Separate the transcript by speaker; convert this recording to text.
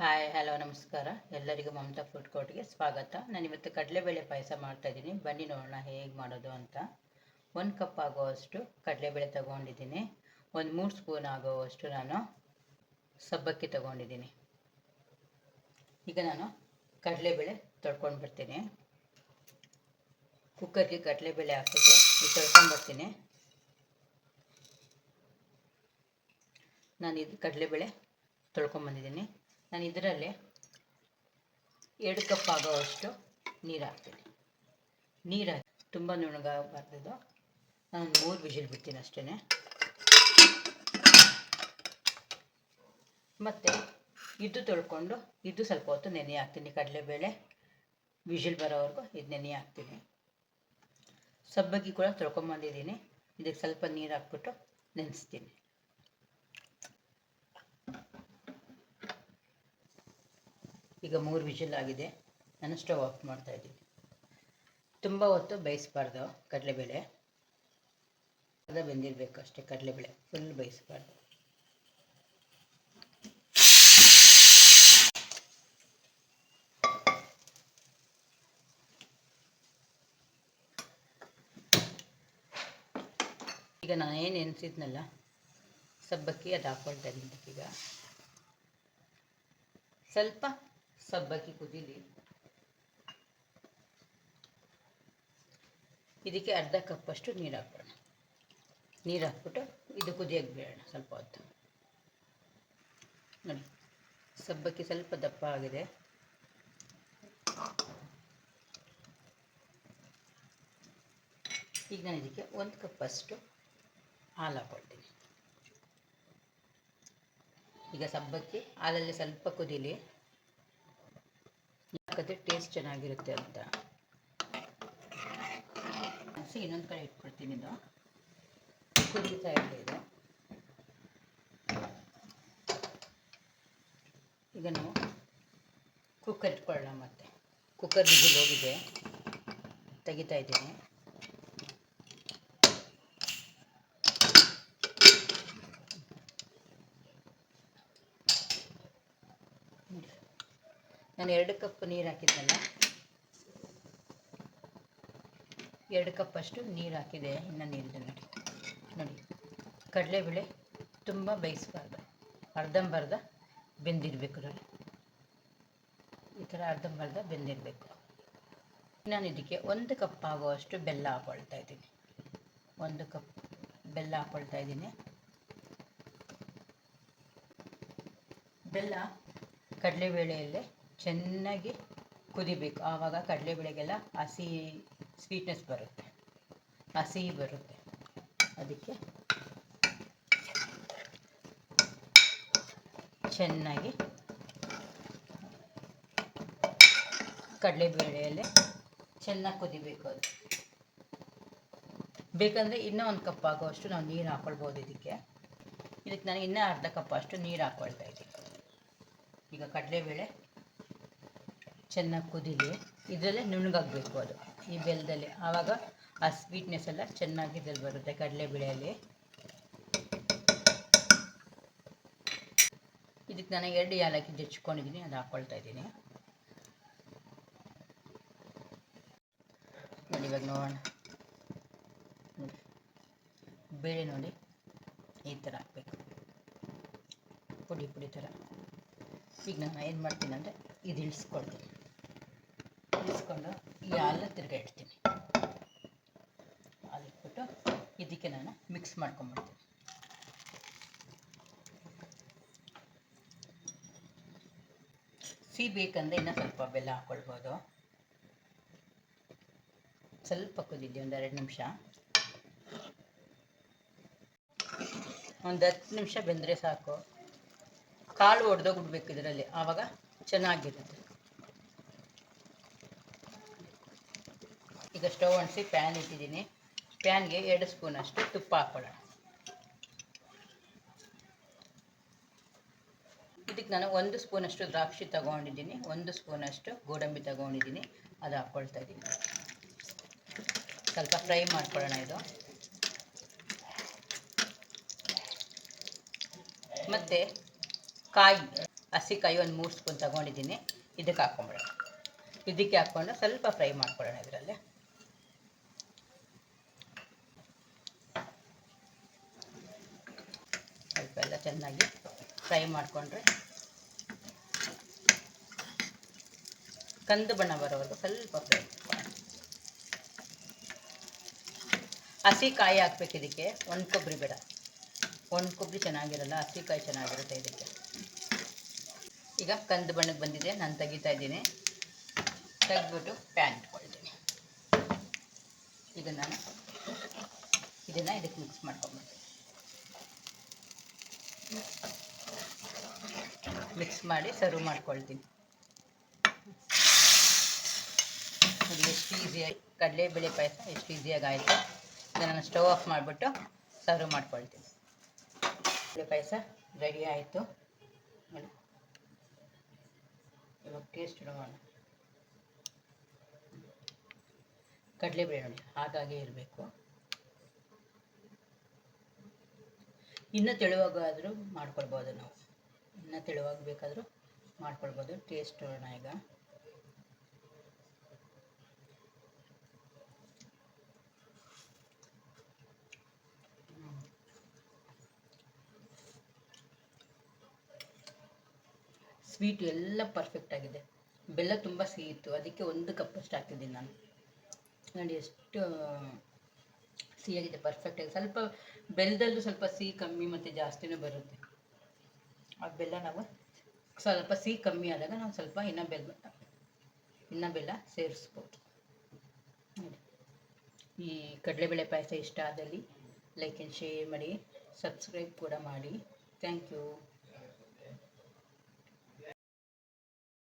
Speaker 1: Hi, hello, ನಮಸ್ಕಾರ. ಎಲ್ಲರಿಗೂ Mamata food ಕೋರ್ಟ್ಗೆ ಸ್ವಾಗತ. ನಾನು ಇವತ್ತು ಕಡಲೆಬೇಳೆ ಪಾಯಸ ಮಾಡ್ತಾಯಿದ್ದೀನಿ ಬನ್ನಿ ನೋಡೋಣ ಹೇಗೆ ಮಾಡೋದು ಅಂತ. ಒಂದು ಕಪ್ ಆಗುವಷ್ಟು ಕಡಲೆಬೇಳೆ ತಗೊಂಡಿದ್ದೀನಿ. ಒಂದು ಮೂರು ಸ್ಪೂನ್ ಆಗುವಷ್ಟು ನಾನು ಸಬ್ಬಕ್ಕಿ ತಗೊಂಡಿದ್ದೀನಿ. ಈಗ ನಾನು ಕಡಲೆಬೇಳೆ ತೊಳ್ಕೊಂಡು ಬರ್ತೀನಿ. ಕುಕ್ಕರ್ಗೆ ಕಡಲೆಬೇಳೆ ಹಾಕ್ಬಿಟ್ಟು ತೊಳ್ಕೊಂಡು ಬರ್ತೀನಿ. ನಾನು ಇದು ಕಡಲೆಬೇಳೆ ತೊಳ್ಕೊಂಬಂದಿದ್ದೀನಿ ನಾನು ಇದರಲ್ಲಿ ಎರಡು ಕಪ್ ಆಗೋವಷ್ಟು ನೀರು ಹಾಕ್ತೀನಿ. ನೀರು ಹಾಕಿ ತುಂಬ ನುಣಗಾಗಬಾರ್ದು ನಾನು ಮೂರು ವಿಜಿಲ್ ಬಿಡ್ತೀನಿ ಅಷ್ಟೇ. ಮತ್ತು ಇದು ತೊಳ್ಕೊಂಡು ಇದು ಸ್ವಲ್ಪ ಹೊತ್ತು ನೆನೆ ಹಾಕ್ತೀನಿ. ಕಡಲೆಬೇಳೆ ವಿಜಿಲ್ ಬರೋವರೆಗೂ ಇದು ನೆನೆ ಹಾಕ್ತೀನಿ. ಸಬ್ಬಕ್ಕಿ ಕೂಡ ತೊಳ್ಕೊಂಬಂದಿದ್ದೀನಿ. ಇದಕ್ಕೆ ಸ್ವಲ್ಪ ನೀರು ಹಾಕ್ಬಿಟ್ಟು ನೆನೆಸ್ತೀನಿ. ಈಗ ಮೂರು ವಿಷಲ್ ಆಗಿದೆ. ನಾನು ಸ್ಟವ್ ಆಫ್ ಮಾಡ್ತಾ ಇದ್ದೀನಿ. ತುಂಬ ಹೊತ್ತು ಬೇಯಿಸ್ಬಾರ್ದು ಕಡಲೆಬೇಳೆ. ಅದ ಬೆಂದಿರಬೇಕು ಅಷ್ಟೇ ಕಡಲೆಬೇಳೆ. ಫುಲ್ ಬೇಯಿಸ್ಬಾರ್ದು. ಈಗ ನಾನು ಏನು ಎನಿಸಿದ್ನಲ್ಲ ಸಬ್ಬಕ್ಕಿ ಅದು ಹಾಕೊಳ್ತಾ ಇದ್ದೀನಿ ಈಗ. ಸ್ವಲ್ಪ ಸಬ್ಬಕ್ಕಿ ಕುದಿಲಿ. ಇದಕ್ಕೆ ಅರ್ಧ ಕಪ್ಪಷ್ಟು ನೀರು ಹಾಕೋಣ ನೀರು ಹಾಕ್ಬಿಟ್ಟು ಇದು ಕುದಿಯೋಕ್ಕೆ ಬಿಡೋಣ ಸ್ವಲ್ಪ ಹೊತ್ತು. ನೋಡಿ, ಸಬ್ಬಕ್ಕಿ ಸ್ವಲ್ಪ ದಪ್ಪ ಆಗಿದೆ. ಈಗ ನಾನು ಇದಕ್ಕೆ ಒಂದು ಕಪ್ಪಷ್ಟು ಹಾಲು ಹಾಕ್ಕೊಳ್ತೀನಿ ಈಗ ಸಬ್ಬಕ್ಕಿ ಹಾಲಲ್ಲಿ ಸ್ವಲ್ಪ ಕುದೀಲಿ. ಹಾಕಿದ್ರೆ ಟೇಸ್ಟ್ ಚೆನ್ನಾಗಿರುತ್ತೆ ಅಂತ. ಇನ್ನೊಂದು ಕಡೆ ಇಟ್ಕೊಳ್ತೀನಿ ಇದು. ಕುದೀತಾ ಇದೆ ಇದು. ಈಗ ನಾವು ಕುಕ್ಕರ್ ಇಟ್ಕೊಳ್ಳೋಣ ಮತ್ತೆ. ಕುಕ್ಕರ್ ಬಿಸಿಲು ಹೋಗಿದೆ. ತೆಗಿತಾ ಇದ್ದೀನಿ. ನಾನು ಎರಡು ಕಪ್ ನೀರು ಹಾಕಿದ್ದಲ್ಲ ಎರಡು ಕಪ್ಪಷ್ಟು ನೀರು ಹಾಕಿದೆ. ಇನ್ನು ನೀರಿದೆ ನೋಡಿ. ನೋಡಿ. ಕಡಲೆಬೇಳೆ ತುಂಬ ಬೇಯಿಸ್ಬಾರ್ದು. ಅರ್ಧಂಬರ್ಧ ಬೆಂದಿರಬೇಕು ನೋಡಿ. ಈ ಥರ ಅರ್ಧಂಬರ್ಧ ಬೆಂದಿರಬೇಕು. ನಾನು ಇದಕ್ಕೆ ಒಂದು ಕಪ್ ಆಗುವಷ್ಟು ಬೆಲ್ಲ ಹಾಕೊಳ್ತಾ ಇದ್ದೀನಿ. ಒಂದು ಕಪ್ ಬೆಲ್ಲ ಹಾಕೊಳ್ತಾ ಇದ್ದೀನಿ. ಬೆಲ್ಲ ಕಡಲೆಬೇಳೆಯಲ್ಲೇ ಚೆನ್ನಾಗಿ ಕುದಿಬೇಕು. ಆವಾಗ ಕಡಲೆಬೇಳೆಗೆಲ್ಲ ಹಸಿ ಸ್ವೀಟ್ನೆಸ್ ಬರುತ್ತೆ. ಹಸಿ ಬರುತ್ತೆ. ಅದಕ್ಕೆ ಚೆನ್ನಾಗಿ ಕಡಲೆಬೇಳೆಯಲ್ಲಿ ಚೆನ್ನಾಗಿ ಕುದಿಬೇಕು ಅದು. ಬೇಕಂದರೆ ಇನ್ನೂ ಒಂದು ಕಪ್ ಆಗೋಷ್ಟು ನಾವು ನೀರು ಹಾಕ್ಕೊಳ್ಬೋದು ಇದಕ್ಕೆ. ಇದಕ್ಕೆ ನಾನು ಇನ್ನೂ ಅರ್ಧ ಕಪ್ ಅಷ್ಟು ನೀರು ಹಾಕ್ಕೊಳ್ತಾ ಇದ್ದೀನಿ. ಈಗ ಕಡಲೆಬೇಳೆ ಚೆನ್ನಾಗಿ ಕುದೀಲಿ, ಇದರಲ್ಲೇ ನುಣ್ಣಗಾಗಬೇಕು ಅದು. ಈ ಬೆಲ್ಲದಲ್ಲಿ ಆವಾಗ ಆ ಸ್ವೀಟ್ನೆಸ್ ಎಲ್ಲ ಚೆನ್ನಾಗಿ ಇದ್ರಲ್ಲಿ ಬರುತ್ತೆ ಕಡಲೆಬೇಳೆಯಲ್ಲಿ ಇದಕ್ಕೆ ನಾನು ಎರಡು ಏಲಕ್ಕಿ ಜಚ್ಕೊಂಡಿದ್ದೀನಿ ಅದು ಹಾಕ್ಕೊಳ್ತಾ ಇದ್ದೀನಿ. ನೋಡಿ ಇವಾಗ ನೋಡೋಣ. ನೋಡಿ. ಬೇಳೆ ನೋಡಿ, ಈ ಥರ ಹಾಕ್ಬೇಕು. ಪುಡಿ ಪುಡಿ ಥರ. ಈಗ ನಾನು ಏನು ಮಾಡ್ತೀನಿ ಅಂದರೆ, ಇದು ಇಳಿಸ್ಕೊಳ್ತೀನಿ. ಇಳಿಸ್ಕೊಂಡು ಈ ಹಾಲನ್ನ ತಿರ್ಗಾ ಇಡ್ತೀನಿ. ಹಾಲು ಇದಕ್ಕೆ ನಾನು ಮಿಕ್ಸ್ ಮಾಡ್ಕೊಂಬಿಡ್ತೀನಿ. ಸಿಹಿ ಬೇಕಂದರೆ ಇನ್ನೂ ಸ್ವಲ್ಪ ಬೆಲ್ಲ ಹಾಕ್ಕೊಳ್ಬೋದು ಸ್ವಲ್ಪ ಕುದಿದ್ದೆ ಒಂದು ಎರಡು ನಿಮಿಷ. ಒಂದು ಹತ್ತು ನಿಮಿಷ ಬೆಂದರೆ ಸಾಕು. ಕಾಳು ಒಡೆದೋಗ್ಬಿಡ್ಬೇಕು ಇದರಲ್ಲಿ, ಆವಾಗ ಚೆನ್ನಾಗಿರುತ್ತೆ. ಈಗ ಸ್ಟವ್ ಅಂಟಿಸಿ ಪ್ಯಾನ್ ಇಟ್ಟಿದ್ದೀನಿ. ಪ್ಯಾನ್ಗೆ ಎರಡು ಸ್ಪೂನಷ್ಟು ತುಪ್ಪ ಹಾಕ್ಕೊಳ್ಳೋಣ ಇದಕ್ಕೆ ನಾನು ಒಂದು ಸ್ಪೂನಷ್ಟು ದ್ರಾಕ್ಷಿ ತಗೊಂಡಿದ್ದೀನಿ. ಒಂದು ಸ್ಪೂನಷ್ಟು ಗೋಡಂಬಿ ತಗೊಂಡಿದ್ದೀನಿ. ಅದು ಹಾಕ್ಕೊಳ್ತಾ ಇದ್ದೀನಿ. ಸ್ವಲ್ಪ ಫ್ರೈ ಮಾಡ್ಕೊಳ್ಳೋಣ ಇದು. ಮತ್ತು ಕಾಯಿ, ಹಸಿಕಾಯಿ ಒಂದು ಮೂರು ಸ್ಪೂನ್ ತಗೊಂಡಿದ್ದೀನಿ. ಇದಕ್ಕೆ ಹಾಕ್ಕೊಂಬಿಡೋಣ ಇದಕ್ಕೆ ಹಾಕ್ಕೊಂಡು ಸ್ವಲ್ಪ ಫ್ರೈ ಮಾಡ್ಕೊಳ್ಳೋಣ ಇದರಲ್ಲಿ ಸ್ವಲ್ಪ ಎಲ್ಲ ಚೆನ್ನಾಗಿ ಫ್ರೈ ಮಾಡಿಕೊಂಡ್ರೆ. ಕಂದು ಬಣ್ಣ ಬರೋವರೆಗೂ ಸ್ವಲ್ಪ ಫ್ರೈ ಹಸಿ ಕಾಯಿ ಹಾಕ್ಬೇಕು ಇದಕ್ಕೆ. ಒಂದು ಕೊಬ್ಬರಿ ಬೇಡ. ಒಂದು ಕೊಬ್ಬರಿ ಚೆನ್ನಾಗಿರಲ್ಲ ಹಸಿ ಕಾಯಿ ಚೆನ್ನಾಗಿರುತ್ತೆ ಇದಕ್ಕೆ. ಈಗ ಕಂದು ಬಣ್ಣಕ್ಕೆ ಬಂದಿದೆ, ನಾನು ತೆಗಿತಾ ಇದ್ದೀನಿ. ತೆಗೆದ್ಬಿಟ್ಟು ಪ್ಯಾನ್ ಇಟ್ಕೊಳ್ತೀನಿ. ಈಗ ನಾನು ಇದನ್ನು ಇದಕ್ಕೆ ಮಿಕ್ಸ್ ಮಾಡ್ಕೊಂಡ್ಬಿಡ್ತೀನಿ ಮಿಕ್ಸ್ ಮಾಡಿ ಸರ್ವ್ ಮಾಡ್ಕೊಳ್ತೀನಿ. ಎಷ್ಟು ಈಸಿಯಾಗಿ ಕಡಲೆಬೇಳೆ ಪಾಯಸ ಎಷ್ಟು ಈಸಿಯಾಗಿ ಆಯಿತು. ಇದನ್ನು ಸ್ಟವ್ ಆಫ್ ಮಾಡಿಬಿಟ್ಟು ಸರ್ವ್ ಮಾಡ್ಕೊಳ್ತೀನಿ. ಬೇಳೆ ಪಾಯಸ ರೆಡಿ ಆಯಿತು. ಇವಾಗ ಟೇಸ್ಟ್ ನೋಡೋಣ. ಕಡಲೆಬೇಳೆ ನೋಡಿ, ಹಾಗಾಗಿ ಇರಬೇಕು. ಇನ್ನೂ ತೆಳುವಾಗಾದರೂ ಮಾಡ್ಕೊಳ್ಬೋದು ನಾವು. ಇನ್ನೂ ತೆಳುವಾಗಿ ಬೇಕಾದರೂ ಮಾಡ್ಕೊಳ್ಬೋದು. ಟೇಸ್ಟ್ ನೋಡೋಣ ಈಗ. ಸ್ವೀಟ್ ಎಲ್ಲ ಪರ್ಫೆಕ್ಟ್ ಆಗಿದೆ. ಬೆಲ್ಲ ತುಂಬ ಸಿಹಿ ಇತ್ತು ಅದಕ್ಕೆ ಒಂದು ಕಪ್ಪಷ್ಟು ಹಾಕಿದ್ದೀನಿ ನಾನು. ನೋಡಿ ಎಷ್ಟು ಸಿಹಿಯಾಗಿದೆ. ಪರ್ಫೆಕ್ಟಾಗಿ ಸ್ವಲ್ಪ ಬೆಲ್ಲದಲ್ಲೂ ಸ್ವಲ್ಪ ಸಿಹಿ ಕಮ್ಮಿ ಮತ್ತು ಜಾಸ್ತಿನೂ ಬರುತ್ತೆ. ಆ ಬೆಲ್ಲ ನಾವು ಸ್ವಲ್ಪ ಸಿಹಿ ಕಮ್ಮಿ ಆದಾಗ ನಾವು ಸ್ವಲ್ಪ ಇನ್ನ ಬೆಲ್ಲ ಇನ್ನ ಬೆಲ್ಲ ಸೇರಿಸ್ಬೋದು. ಈ ಕಡಲೆಬೇಳೆ ಪಾಯಸ ಇಷ್ಟ ಆದಲ್ಲಿ ಲೈಕ್ ಆ್ಯಂಡ್ ಶೇರ್ ಮಾಡಿ ಸಬ್ಸ್ಕ್ರೈಬ್ ಕೂಡ ಮಾಡಿ. Thank you